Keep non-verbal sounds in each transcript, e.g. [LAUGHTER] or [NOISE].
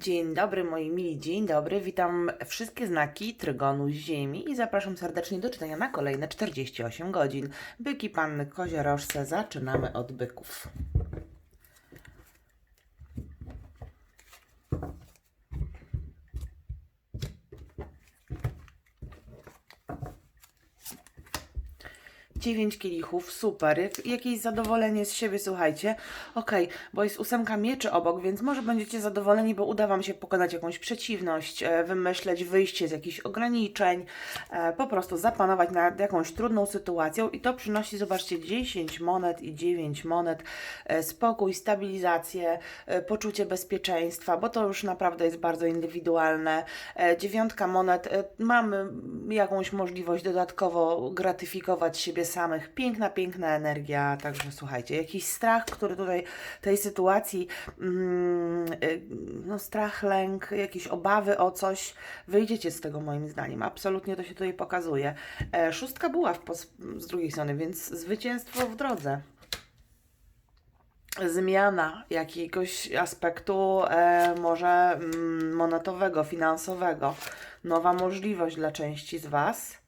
Dzień dobry moi mili, dzień dobry. Witam wszystkie znaki Trygonu Ziemi i zapraszam serdecznie do czytania na kolejne 48 godzin. Byki, panny, koziorożce. Zaczynamy od byków. Dziewięć kielichów, super. Jak, jakieś zadowolenie z siebie, słuchajcie. Okej, bo jest ósemka mieczy obok, więc może będziecie zadowoleni, bo uda Wam się pokonać jakąś przeciwność, e, wymyśleć wyjście z jakichś ograniczeń, e, po prostu zapanować nad jakąś trudną sytuacją i to przynosi, zobaczcie, 10 monet i 9 monet, e, spokój, stabilizację, poczucie bezpieczeństwa, bo to już naprawdę jest bardzo indywidualne. Dziewiątka monet, mamy jakąś możliwość dodatkowo gratyfikować siebie samych. Piękna, piękna energia, także słuchajcie, jakiś strach, który tutaj tej sytuacji, mm, y, no strach, lęk, jakieś obawy o coś, wyjdziecie z tego moim zdaniem. Absolutnie to się tutaj pokazuje. E, szóstka buław po, z drugiej strony, więc zwycięstwo w drodze zmiana jakiegoś aspektu e, może mm, monetowego, finansowego, nowa możliwość dla części z Was.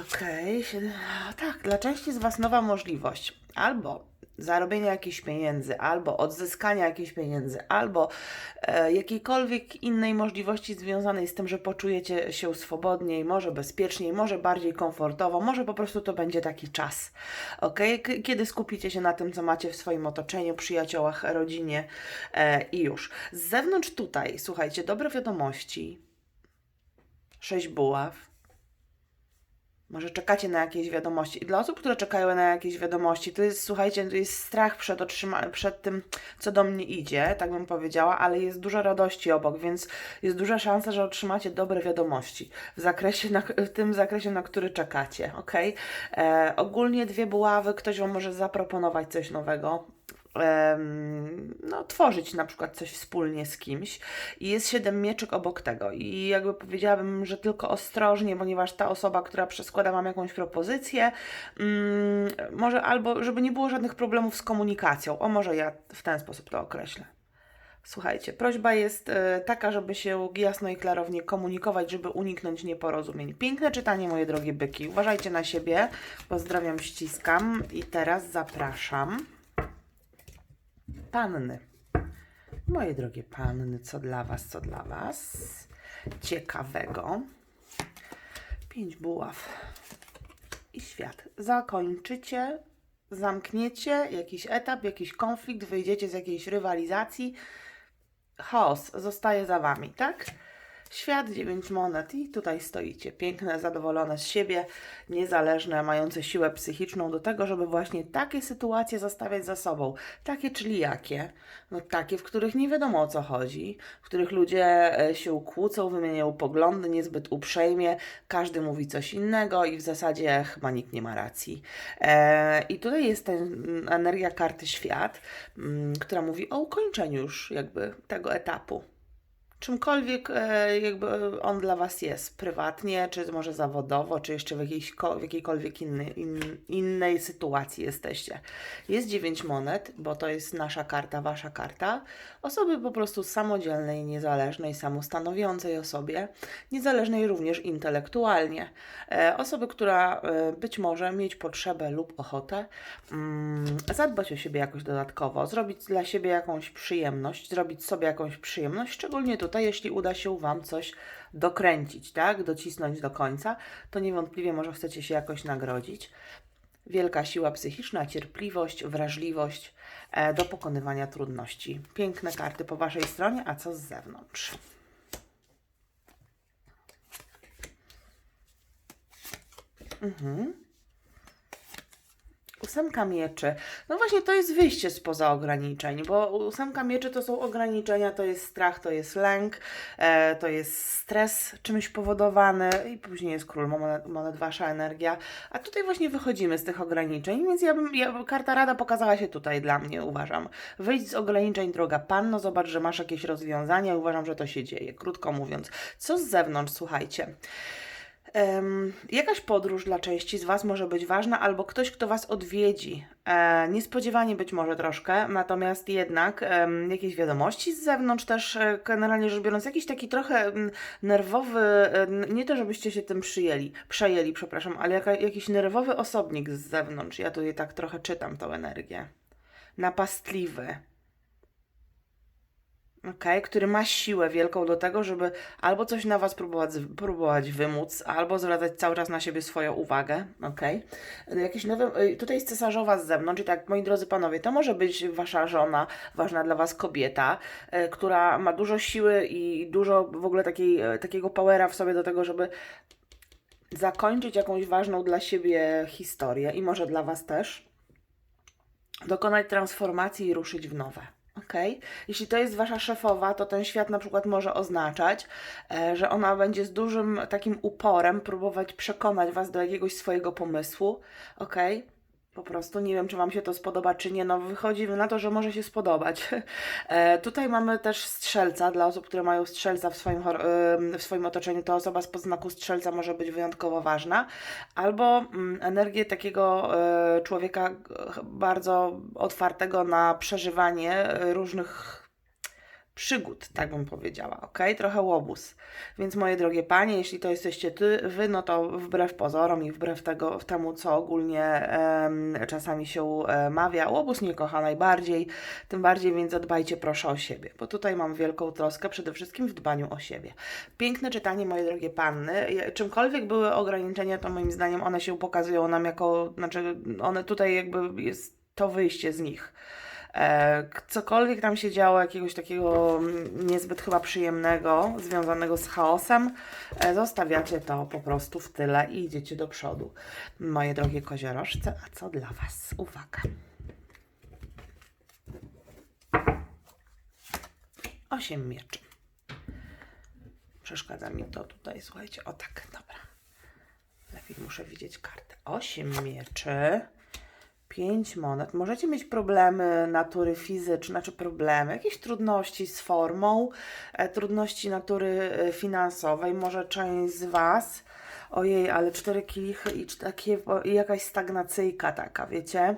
Okej, siedem- tak, dla części z Was nowa możliwość albo zarobienia jakichś pieniędzy, albo odzyskania jakichś pieniędzy, albo e, jakiejkolwiek innej możliwości związanej z tym, że poczujecie się swobodniej, może bezpieczniej, może bardziej komfortowo, może po prostu to będzie taki czas, ok? Kiedy skupicie się na tym, co macie w swoim otoczeniu, przyjaciołach, rodzinie e, i już. Z zewnątrz tutaj, słuchajcie, dobre wiadomości, sześć buław, może czekacie na jakieś wiadomości. I dla osób, które czekają na jakieś wiadomości, to jest, słuchajcie, to jest strach przed, otrzyma- przed tym, co do mnie idzie, tak bym powiedziała, ale jest dużo radości obok, więc jest duża szansa, że otrzymacie dobre wiadomości w, zakresie, na, w tym zakresie, na który czekacie, ok? E, ogólnie dwie buławy, ktoś Wam może zaproponować coś nowego, no, tworzyć na przykład coś wspólnie z kimś i jest siedem mieczyk obok tego i jakby powiedziałabym, że tylko ostrożnie, ponieważ ta osoba, która przeskłada Wam jakąś propozycję, mm, może albo, żeby nie było żadnych problemów z komunikacją, o może ja w ten sposób to określę. Słuchajcie, prośba jest e, taka, żeby się jasno i klarownie komunikować, żeby uniknąć nieporozumień. Piękne czytanie, moje drogie byki. Uważajcie na siebie. Pozdrawiam, ściskam i teraz zapraszam panny. Moje drogie panny, co dla Was, co dla Was ciekawego. Pięć buław i świat. Zakończycie, zamkniecie jakiś etap, jakiś konflikt, wyjdziecie z jakiejś rywalizacji. Chaos zostaje za Wami, tak? Świat, dziewięć monet i tutaj stoicie. Piękne, zadowolone z siebie, niezależne, mające siłę psychiczną do tego, żeby właśnie takie sytuacje zostawiać za sobą. Takie, czyli jakie? No takie, w których nie wiadomo o co chodzi, w których ludzie e, się kłócą, wymieniają poglądy niezbyt uprzejmie, każdy mówi coś innego i w zasadzie chyba nikt nie ma racji. E, I tutaj jest ta energia karty świat, mm, która mówi o ukończeniu już jakby tego etapu czymkolwiek e, jakby on dla Was jest, prywatnie, czy może zawodowo, czy jeszcze w, jakiejś, w jakiejkolwiek innej, in, innej sytuacji jesteście. Jest dziewięć monet, bo to jest nasza karta, Wasza karta. Osoby po prostu samodzielnej, niezależnej, samostanowiącej osobie, niezależnej również intelektualnie. E, osoby, która e, być może mieć potrzebę lub ochotę mm, zadbać o siebie jakoś dodatkowo, zrobić dla siebie jakąś przyjemność, zrobić sobie jakąś przyjemność, szczególnie tutaj, jeśli uda się Wam coś dokręcić, tak, docisnąć do końca, to niewątpliwie może chcecie się jakoś nagrodzić. Wielka siła psychiczna, cierpliwość, wrażliwość e, do pokonywania trudności. Piękne karty po Waszej stronie, a co z zewnątrz? Mhm. Ósemka mieczy. No właśnie, to jest wyjście spoza ograniczeń, bo ósemka mieczy to są ograniczenia, to jest strach, to jest lęk, e, to jest stres czymś powodowany i później jest król monet, wasza energia. A tutaj właśnie wychodzimy z tych ograniczeń, więc ja bym, ja, karta rada pokazała się tutaj dla mnie, uważam. Wyjdź z ograniczeń, droga panno, zobacz, że masz jakieś rozwiązania, uważam, że to się dzieje, krótko mówiąc. Co z zewnątrz, słuchajcie. Em, jakaś podróż dla części z Was może być ważna, albo ktoś, kto Was odwiedzi. E, niespodziewanie być może troszkę, natomiast jednak em, jakieś wiadomości z zewnątrz też, e, generalnie rzecz biorąc, jakiś taki trochę mm, nerwowy, e, nie to żebyście się tym przyjęli, przejęli, przepraszam, ale jaka, jakiś nerwowy osobnik z zewnątrz. Ja tutaj tak trochę czytam tą energię. Napastliwy. Okej, który ma siłę wielką do tego, żeby albo coś na Was próbować, próbować wymóc, albo zwracać cały czas na siebie swoją uwagę. Okej. Jakieś nowe. y, Tutaj jest cesarzowa z zewnątrz, i tak, moi drodzy panowie, to może być Wasza żona, ważna dla Was kobieta, y, która ma dużo siły i dużo w ogóle takiej, y, takiego powera w sobie do tego, żeby zakończyć jakąś ważną dla siebie historię i może dla Was też dokonać transformacji i ruszyć w nowe. Ok? Jeśli to jest wasza szefowa, to ten świat na przykład może oznaczać, e, że ona będzie z dużym takim uporem próbować przekonać was do jakiegoś swojego pomysłu. Ok? Po prostu nie wiem, czy Wam się to spodoba, czy nie. No, wychodzi na to, że może się spodobać. [LAUGHS] E, tutaj mamy też strzelca. Dla osób, które mają strzelca w swoim, w swoim otoczeniu, to osoba z podznaku strzelca może być wyjątkowo ważna. Albo mm, energię takiego e, człowieka bardzo otwartego na przeżywanie e, różnych przygód, tak bym powiedziała, ok? Trochę łobuz. Więc moje drogie panie, jeśli to jesteście ty, wy, no to wbrew pozorom i wbrew tego, temu, co ogólnie czasami się e, mawia, łobuz nie kocha najbardziej, tym bardziej więc zadbajcie proszę o siebie, bo tutaj mam wielką troskę przede wszystkim w dbaniu o siebie. Piękne czytanie, moje drogie panny. Czymkolwiek były ograniczenia, to moim zdaniem one się pokazują nam jako, znaczy one tutaj jakby jest to wyjście z nich. E, cokolwiek tam się działo, jakiegoś takiego mm, niezbyt chyba przyjemnego, związanego z chaosem, e, zostawiacie to po prostu w tyle i idziecie do przodu. Moje drogie koziorożce, a co dla Was? Uwaga. Osiem mieczy. Przeszkadza mi to tutaj, słuchajcie. O tak, dobra. Lepiej muszę widzieć kartę. Osiem mieczy. Pięć monet. Możecie mieć problemy natury fizycznej, czy problemy, jakieś trudności z formą, e, trudności natury e, finansowej. Może część z Was. Ojej, ale cztery kielichy i takie, i jakaś stagnacyjka taka, wiecie?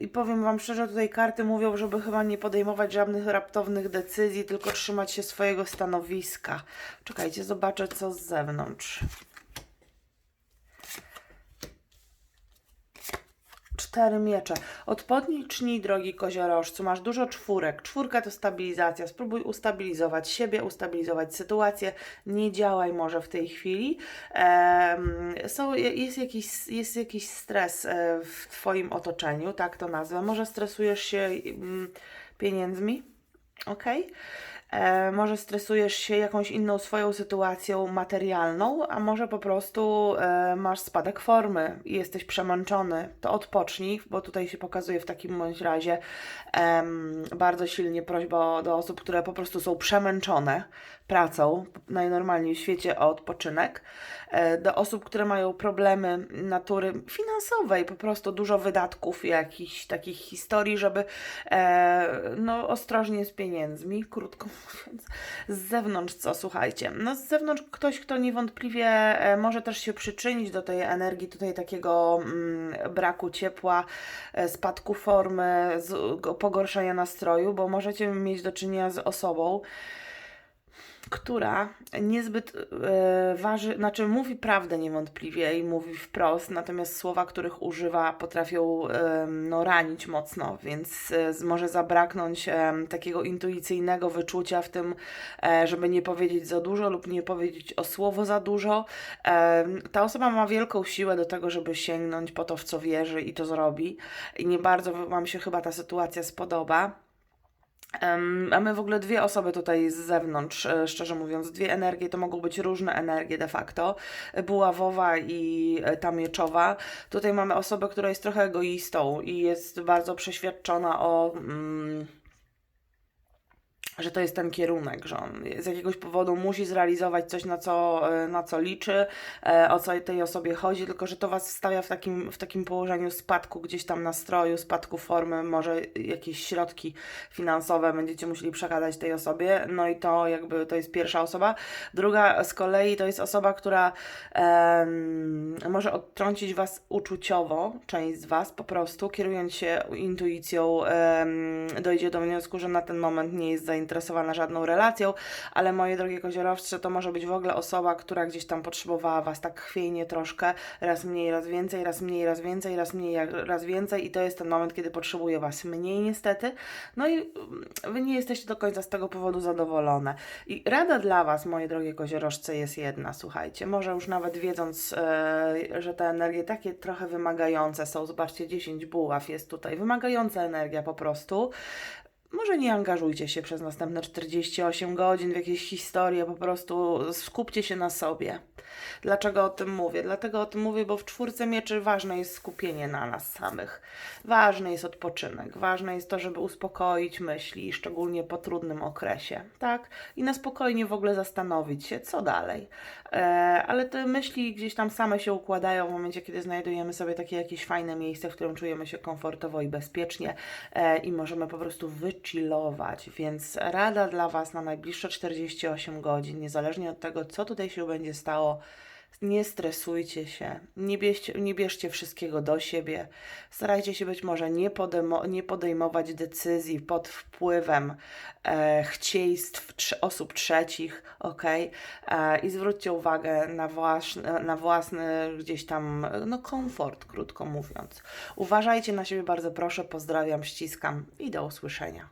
I powiem Wam szczerze, tutaj karty mówią, żeby chyba nie podejmować żadnych raptownych decyzji, tylko trzymać się swojego stanowiska. Czekajcie, zobaczę co z zewnątrz. Cztery miecze. Odpocznij, drogi koziorożcu. Masz dużo czwórek. Czwórka to stabilizacja. Spróbuj ustabilizować siebie, ustabilizować sytuację. Nie działaj może w tej chwili. Em, są, jest, jakiś, jest jakiś stres e, w Twoim otoczeniu, tak to nazwę. Może stresujesz się mm, pieniędzmi, ok? E, może stresujesz się jakąś inną swoją sytuacją materialną, a może po prostu e, masz spadek formy i jesteś przemęczony. To odpocznij, bo tutaj się pokazuje w takim bądź razie bardzo silnie prośba do osób, które po prostu są przemęczone pracą, najnormalniej w świecie o odpoczynek. E, do osób, które mają problemy natury finansowej, po prostu dużo wydatków, jakichś takich historii, żeby e, no ostrożnie z pieniędzmi, krótko mówiąc. Z zewnątrz co, słuchajcie? No z zewnątrz ktoś, kto niewątpliwie e, może też się przyczynić do tej energii, tutaj takiego mm, braku ciepła, e, spadku formy, z, go- pogorszenia nastroju, bo możecie mieć do czynienia z osobą, która niezbyt e, waży, znaczy mówi prawdę niewątpliwie i mówi wprost, natomiast słowa, których używa, potrafią e, no, ranić mocno, więc e, może zabraknąć e, takiego intuicyjnego wyczucia w tym, e, żeby nie powiedzieć za dużo lub nie powiedzieć o słowo za dużo. E, ta osoba ma wielką siłę do tego, żeby sięgnąć po to, w co wierzy i to zrobi. I nie bardzo Wam się chyba ta sytuacja spodoba. Mamy w ogóle dwie osoby tutaj z zewnątrz, e, szczerze mówiąc. Dwie energie to mogą być różne energie de facto. Buławowa i e, ta mieczowa. Tutaj mamy osobę, która jest trochę egoistą i jest bardzo przeświadczona o. Mm, że to jest ten kierunek, że on z jakiegoś powodu musi zrealizować coś, na co, na co liczy, e, o co tej osobie chodzi, tylko że to Was stawia w takim, w takim położeniu spadku gdzieś tam nastroju, spadku formy, może jakieś środki finansowe będziecie musieli przekazać tej osobie, no i to jakby to jest pierwsza osoba. Druga z kolei to jest osoba, która em, może odtrącić Was uczuciowo, część z Was po prostu, kierując się intuicją, em, dojdzie do wniosku, że na ten moment nie jest zainteresowana żadną relacją, ale moje drogie koziorowcze, to może być w ogóle osoba, która gdzieś tam potrzebowała Was tak chwiejnie troszkę, raz mniej, raz więcej, raz mniej, raz więcej, raz mniej, raz więcej i to jest ten moment, kiedy potrzebuje Was mniej niestety, no i mm, Wy nie jesteście do końca z tego powodu zadowolone. I rada dla Was, moje drogie koziorożce, jest jedna, słuchajcie, może już nawet wiedząc, e, że te energie takie trochę wymagające są, zobaczcie, 10 buław jest tutaj, wymagająca energia po prostu, może nie angażujcie się przez następne 48 godzin w jakieś historie, po prostu skupcie się na sobie. Dlaczego o tym mówię? Dlatego o tym mówię, bo w czwórce mieczy ważne jest skupienie na nas samych. Ważny jest odpoczynek, ważne jest to, żeby uspokoić myśli, szczególnie po trudnym okresie, tak? I na spokojnie w ogóle zastanowić się, co dalej. E, ale te myśli gdzieś tam same się układają w momencie, kiedy znajdujemy sobie takie jakieś fajne miejsce, w którym czujemy się komfortowo i bezpiecznie e, i możemy po prostu wychillować. Więc rada dla Was na najbliższe 48 godzin, niezależnie od tego, co tutaj się będzie stało, nie stresujcie się, nie bierzcie, nie bierzcie wszystkiego do siebie. Starajcie się być może nie, podejmo, nie podejmować decyzji pod wpływem e, chcieństw osób trzecich, ok? E, I zwróćcie uwagę na, własny, na własny gdzieś tam no, komfort, krótko mówiąc. Uważajcie na siebie bardzo proszę, pozdrawiam, ściskam i do usłyszenia.